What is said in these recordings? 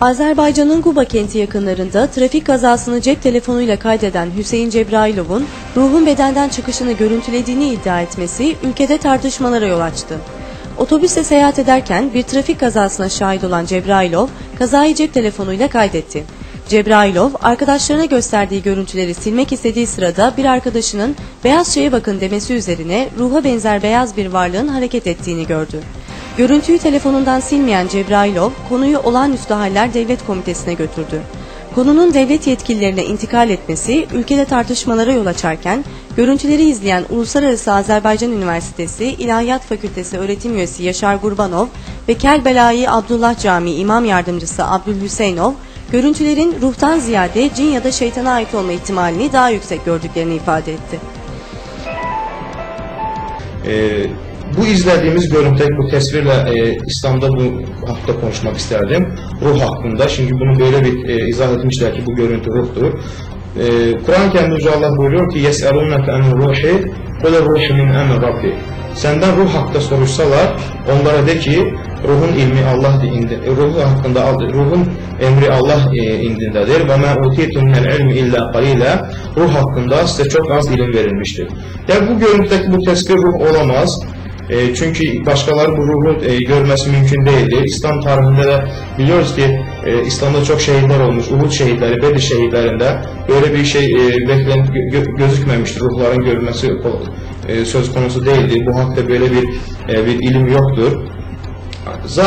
Azerbaycan'ın Guba kenti yakınlarında trafik kazasını cep telefonuyla kaydeden Hüseyin Cebrailov'un ruhun bedenden çıkışını görüntülediğini iddia etmesi ülkede tartışmalara yol açtı. Otobüste seyahat ederken bir trafik kazasına şahit olan Cebrailov kazayı cep telefonuyla kaydetti. Cebrailov arkadaşlarına gösterdiği görüntüleri silmek istediği sırada bir arkadaşının beyaz şeye bakın demesi üzerine ruha benzer beyaz bir varlığın hareket ettiğini gördü. Görüntüyü telefonundan silmeyen Cebrailov konuyu Olağanüstü Haller Devlet Komitesi'ne götürdü. Konunun devlet yetkililerine intikal etmesi ülkede tartışmalara yol açarken görüntüleri izleyen Uluslararası Azerbaycan Üniversitesi İlahiyat Fakültesi öğretim üyesi Yaşar Gurbanov ve Kelbelayı Abdullah Camii İmam Yardımcısı Abdülhüseyinov görüntülerin ruhtan ziyade cin ya da şeytana ait olma ihtimalini daha yüksek gördüklerini ifade etti. Ee, bu izlediğimiz görüntü, bu tasvirle e, İslam'da bu haqda konuşmak isterdim. Ruh hakkında. Çünkü bunu böyle bir e, izah etmişler ki bu görüntü ruhtur. E, Kur'an-ı Kerim'de Yüce Allah buyuruyor ki يَسْأَلُونَكَ اَنْ ruhi قُلَ الرُّحِ مِنْ اَمْرِ رَبِّ Senden ruh hakkında soruşsalar, onlara de ki ruhun ilmi Allah indi, ruhu hakkında ruhun emri Allah e, indindedir. Ve ma utitum min ilmi illa qalila. Ruh hakkında size çok az ilim verilmiştir. Yani bu görüntüdeki bu tesbih ruh olamaz. E, çünkü başkaları bu ruhu e, görmesi mümkün değildir. İslam tarihinde de biliyoruz ki e, İslam'da çok şehitler olmuş. Uhud şehitleri, Bedir şehitlerinde böyle bir şey e, beklen, gö, gözükmemiştir. Ruhların görmesi e, söz konusu değildir. Bu hakta böyle bir e, bir ilim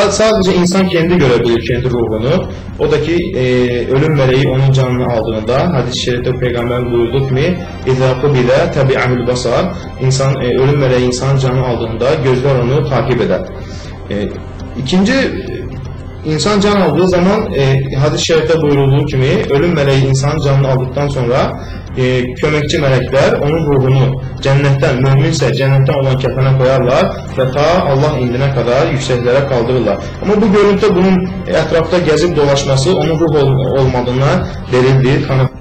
Sadece insan kendi görebilir kendi ruhunu. Odaki e, ölüm meleği onun canını aldığında hadis-i şerifte peygamber buyurdu ki İzâku bile tabi amil basar. İnsan, e, ölüm meleği insan canı aldığında gözler onu takip eder. E, ikinci İnsan can aldığı zaman e, hadis-i şerifte buyurulduğu gibi ölüm meleği insan canını aldıktan sonra e, kömekçi melekler onun ruhunu cənnətdən, möminsə cənnətdən olan kəfənə qoyarlar və ta Allah indinə qədər yüksəklərə qaldırırlar. Amma bu görüntüdə bunun ətrafda gəzib dolaşması onun ruh ol olmadığına delildir, kanıtdır.